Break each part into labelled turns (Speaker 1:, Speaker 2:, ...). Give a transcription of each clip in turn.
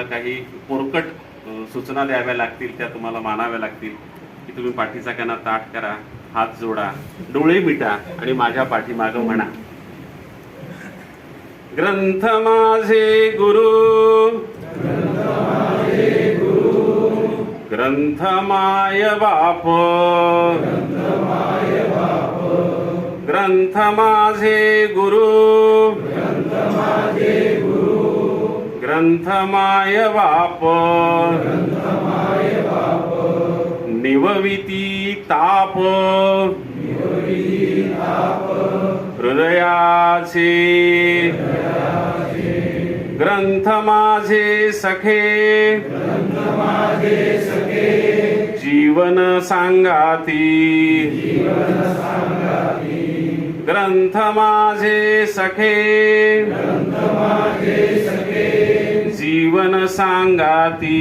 Speaker 1: तुम्हाला काही पोरकट सूचना द्याव्या लागतील त्या तुम्हाला मानाव्या लागतील की तुम्ही पाठीचा कणा ताट करा हात जोडा डोळे मिटा आणि माझ्या पाठीमागं म्हणा. ग्रंथ माझे गुरु. ग्रंथ माय बाप. ग्रंथ माझे गुरु. ग्रंथ ग्रंथमाय वाप। निवविती ताप। हृदयाचे ग्रंथ माझे सखे। जीवन सांगाती। ग्रंथ माझे सखे। जीवन सांगाती।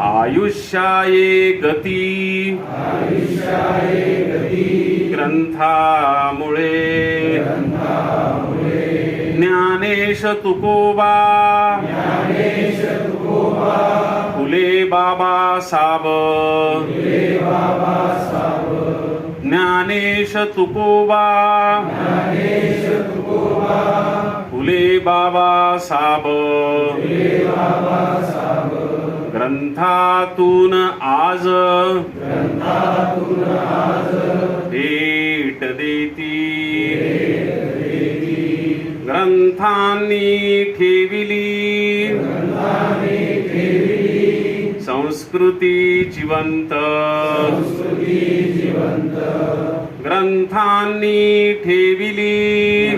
Speaker 1: आयुष्याये गती। ग्रंथामुळे। ज्ञानेश तुकोबा। फुले बाबा साब। ज्ञानेश तुकोबा। फुले बाबा साब। ग्रंथातून आज। भेट देती। ग्रंथांनी ठेविली। संस्कृती जिवंत। ग्रंथांनी ठेविली।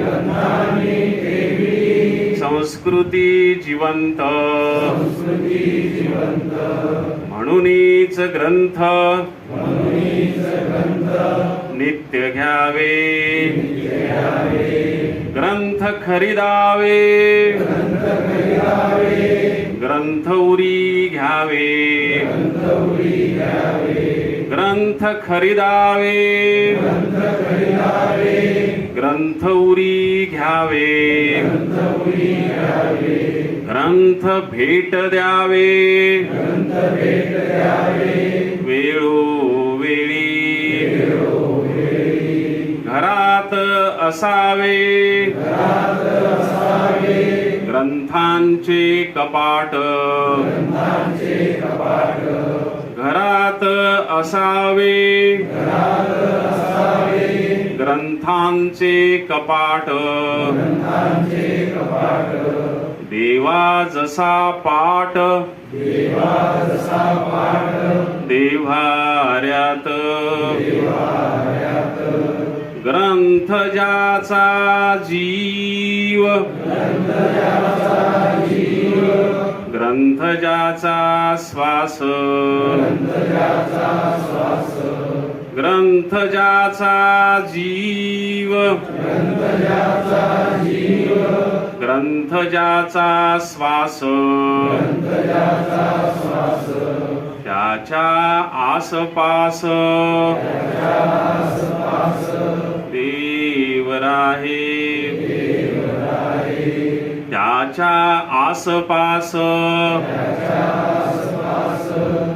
Speaker 1: संस्कृती जिवंत। म्हणूनच ग्रंथ। नित्य घ्यावे। ग्रंथ खरीदावे। ग्रंथ उरी घ्यावे। ग्रंथ खरीदावे. ग्रंथ उरी घ्यावे. ग्रंथ भेट द्यावे. वेळोवेळी. घरात असावे. ग्रंथांचे कपाट. घरात असावे. ग्रंथांचे कपाट. देवा जसा पाठ देव्हाऱ्यात ग्रंथ ज्याचा जीव. ग्रंथजाचा श्वास. ग्रंथजाचा जीव. ग्रंथजाचा श्वास. त्याच्या आसपास. देवराहे त्याच्या त्याच्या आसपास